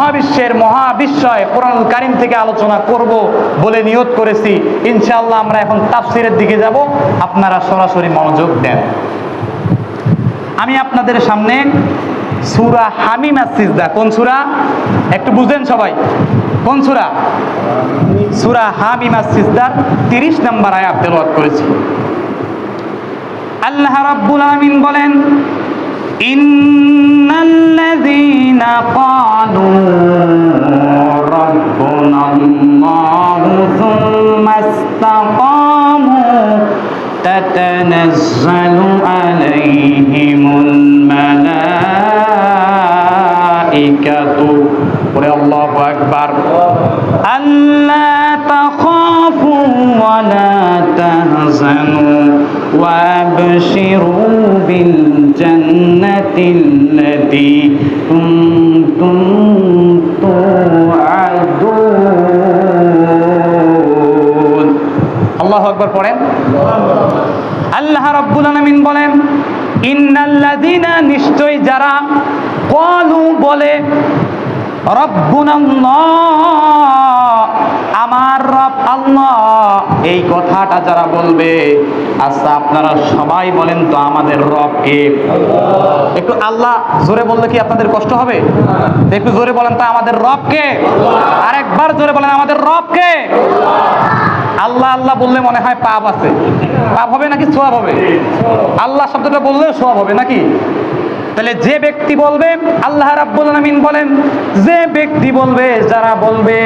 মহাবিশ্বের মহাবিশ্বয় কোরআন কারিম থেকে আলোচনা করব বলে নিয়ত করেছি। ইনশাআল্লাহ আমরা এখন তাফসিরের দিকে যাব। আপনারা সরাসরি মনোযোগ দেন। আমি আপনাদের সামনে সুরা হামিমা সিজদা। কোন সুরা? একটু বুঝেন সবাই। কোন সুরা? সুরা হামিমা সিজদার তিরিশ নম্বর আয়াত তেলাওয়াত করেছি। আল্লাহ রাব্বুল আলামিন বলেন, ইন্নাল্লাযীনা ক্বালু রাব্বুনাল্লাহু সুম্মা ইসতাকামু তাতানাজ্জালু আলাইহিমুল মালাইকাতু পরে আল্লাহু আকবার আল্লা তাখাফু وابشروا بالجنة التي كنتم توعدون আল্লাহ আকবর পড়েন আল্লাহ রাব্বুল আলামিন বলেন ইন্নাল্লাযীনা নিশ্চয় যারা কলু বলে রব্বুনাল্লাহ আমার রব আল্লাহ। এই কথাটা যারা বলবে আচ্ছা আপনারা সবাই বলেন তো আমাদের রব কে? একটু আল্লাহ জোরে বললে কি আপনাদের কষ্ট হবে? একটু জোরে বলেন তো আমাদের রব কে? আরেকবার জোরে বলেন, আমাদের রব কে? আল্লাহ আল্লাহ বললে মনে হয় পাপ আছে। পাপ হবে নাকি সোয়াব হবে? আল্লাহ শব্দটা বললে সোয়াব হবে নাকি? তাহলে যে ব্যক্তি বলবে, আল্লাহ রাব্বুল আলামিন বলেন, যে ব্যক্তি বলবে, যারা বলবে,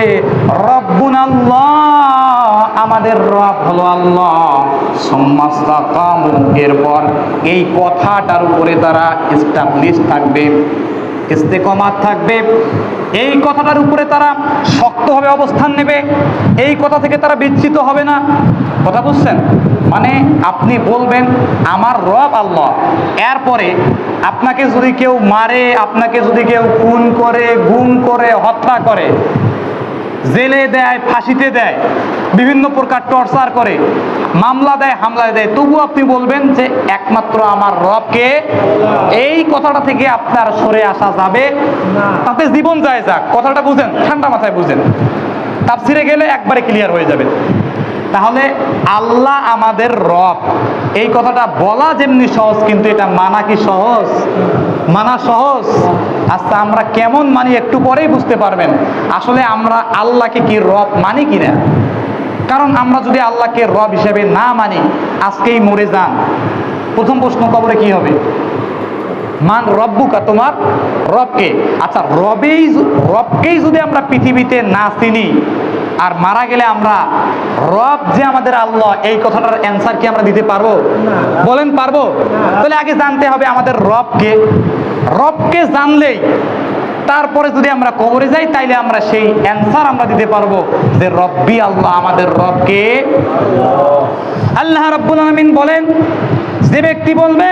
রব্বুন আল্লাহ, আমাদের রব হলো আল্লাহ। সম্মাস্তাকামু এরপর এই কথাটার উপরে তারা এস্টাবলিশ থাকবে। ইস্তেকমাত থাকবে। এই কথাটার উপরে তারা শক্তভাবে অবস্থান নেবে। এই কথা থেকে তারা বিচ্ছিত হবে না। কথা বুঝছেন? মানে আপনি বলবেন, আমার রব আল্লাহ। এরপরে আপনাকে যদি কেউ মারে, আপনাকে যদি কেউ খুন করে, গুম করে, হত্যা করে জেলে দেয়, ফাঁসিতে দেয়, বিভিন্ন প্রকার টর্চার করে, মামলা দেয়, হামলা দেয়। তবু আপনি বলবেন যে একমাত্র আমার রবকে এই কথাটা থেকে আপনার সরে আসা যাবে। তাতে জীবন যায় যাক। কথাটা বুঝেন, ঠান্ডা মাথায় বুঝেন। তাফসিরে গেলে একবারে ক্লিয়ার হয়ে যাবে। তাহলে আল্লাহ আমাদের রব। এই কথাটা বলা যেমনি সহজ, কিন্তু এটা মানা কি সহজ? মানা সহজ? আচ্ছা আমরা কেমন মানি একটু পরেই বুঝতে পারবেন। আসলে আমরা আল্লাহকে কি রব মানি কিনা? কারণ আমরা যদি আল্লাহকে রব হিসেবে না মানি আজকেই মরে যান। প্রথম প্রশ্ন কবরে কি হবে? মান রব্বুকা তোমার রবকে। আচ্ছা রবেই রবকেই যদি আমরা পৃথিবীতে না চিনি আর মারা গেলে আমরা রব যে আমাদের আল্লাহ এই কথাটার অ্যান্সার কি আমরা দিতে পারব? বলেন পারব? তাহলে আগে জানতে হবে আমাদের রবকে। রবকে জানলে তারপরে যদি আমরা কবরে যাই, তাইলে আমরা সেই অ্যান্সার আমরা দিতে পারব যে রব্বি আল্লাহ আমাদের রবকে। আল্লাহ রব্বুল আলমিন বলেন, যে ব্যক্তি বলবে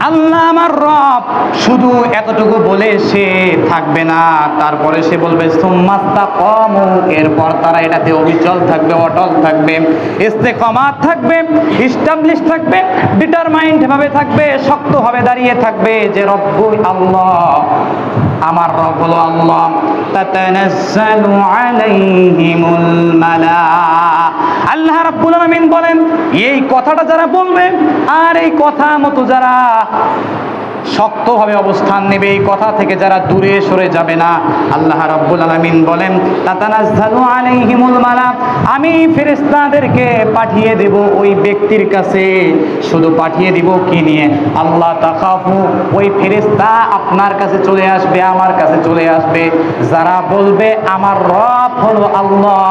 আল্লাহ আমার রব শুধু এতটুকু বলে সে থাকবে না। তারপরে সে বলবে সোম্মাস্তা কম এরপর তারা এটাতে অবিচল থাকবে, অটল থাকবে এস্তে কমার থাকবে ইস্টাবলিশ থাকবে ডিটারমাইন্ড ভাবে থাকবে শক্তভাবে দাঁড়িয়ে থাকবে যে রব্বুল আল্লাহ আমার রব হলো আল্লাহ। তাতানাজ্জালু আলাইহিমুল মালা আল্লাহ রাব্বুল আলামিন বলেন, এই কথাটা যারা বলবে, আর এই কথা মতো যারা শক্তভাবে অবস্থান নেবে। এই কথা থেকে যারা দূরে সরে যাবে না, আল্লাহ রাব্বুল আলামিন বলেন, তাতানাজ্জালু আলাইহিমুল মালা আমি ফেরেশতাদেরকে পাঠিয়ে দেব ওই ব্যক্তির কাছে। শুধু পাঠিয়ে দিব কি নিয়ে? আল্লাহ তাখাফু, ওই ফেরেশতা আপনার কাছে চলে আসবে, আমার কাছে চলে আসবে। যারা বলবে, আমার রব হলো আল্লাহ।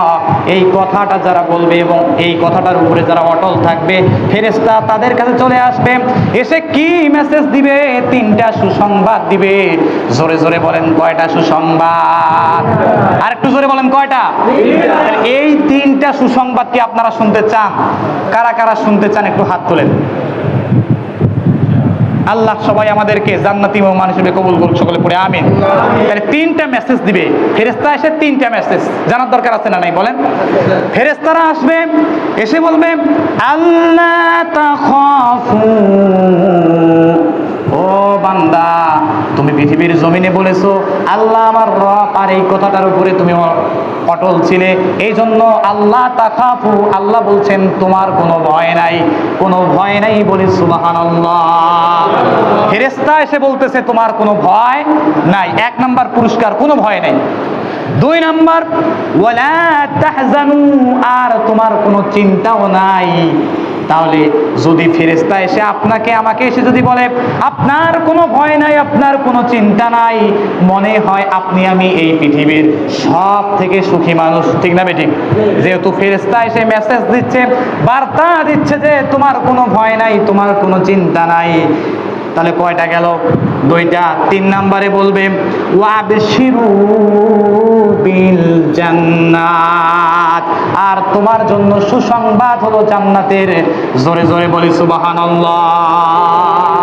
এই কথাটা যারা বলবে এবং এই কথাটার উপরে যারা অটল থাকবে, ফেরেশতা তাদের কাছে চলে আসবে। এসে কি মেসেজ দিবে? তিনটা সুসংবাদ দিবে। জোরে জোরে বলেন কয়টা সুসংবাদ? আর একটু জোরে বলেন কয়টা? এই তিনটা সুসংবাদ কি আপনারা শুনতে চান? কারা কারা শুনতে চান একটু হাত তোলেন। আল্লাহ সবাই আমাদেরকে জান্নাতি মেহমান হিসেবে কবুল করুক, সকলে পড়ে আমিন। তাহলে তিনটা মেসেজ দিবে। ফেরেস্তা এসে তিনটা মেসেজ জানার দরকার আছে না নাই? বলেন। ফেরেস্তারা আসবে, এসে বলবে আল্লাহ বান্দা, তুমি পৃথিবীর জমিনে বলেছ, আল্লাহ আমার রব, আর এই কথাটার উপরে তুমি অটল ছিলে। এই জন্য আল্লাহ তাকাফু আল্লাহ বলছেন, তোমার কোনো ভয় নাই, কোনো ভয় নাই বলি সুবাহান ফেরেস্তা এসে বলতেছে, তোমার কোনো ভয় নাই। এক নাম্বার পুরস্কার, কোনো ভয় নাই। দুই নাম্বার, ওয়ালা তাহজানু, আর তোমার কোনো চিন্তাও নাই। তাহলে যদি ফেরেস্তা এসে আপনাকে, আমাকে এসে যদি বলে, আপনার কোনো ভয় নাই, আপনার কোনো চিন্তা নাই, মনে হয় আপনি আমি এই পৃথিবীর সব থেকে সুখী মানুষ। ঠিক না বেঠিক? যেহেতু ফেরেস্তা এসে মেসেজ দিচ্ছে, বার্তা দিচ্ছে যে, তোমার কোনো ভয় নাই, তোমার কোনো চিন্তা নাই। তাহলে কয়টা গেল? দুইটা। তিন নাম্বারে বলবে, ওয়াবশিরু বিল জান্নাত। আর তোমার জন্য সুসংবাদ হলো জান্নাতের। জোরে জোরে বলি, সুবহানাল্লাহ।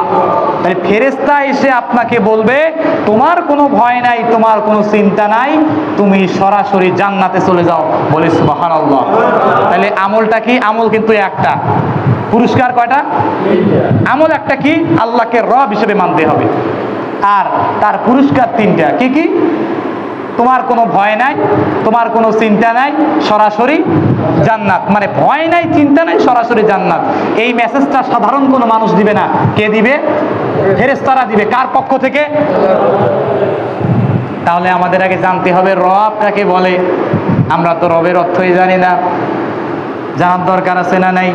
তাহলে ফেরেস্তা এসে আপনাকে বলবে, তোমার কোনো ভয় নাই, তোমার কোনো চিন্তা নাই, তুমি সরাসরি জান্নাতে চলে যাও। বলি সুবহানাল্লাহ। তাহলে আমলটা কি? আমল কিন্তু একটা। পুরস্কার কয়টা? আমল একটা কি? আল্লাহকে রব হিসেবে মানতে হবে। আর তার পুরস্কার তিনটা। কি কি? তোমার কোনো ভয় নাই, তোমার কোনো চিন্তা নাই, সরাসরি জান্নাত। মানে ভয় নাই, চিন্তা নাই, সরাসরি জান্নাত। এই মেসেজটা সাধারণ কোনো মানুষ দিবে না। কে দিবে? ফেরেস্তারা দিবে। কার পক্ষ থেকে? তাহলে আমাদের আগে জানতে হবে, রব তাকে বলে? আমরা তো রবের অর্থই জানি না। জানার দরকার আছে না নাই?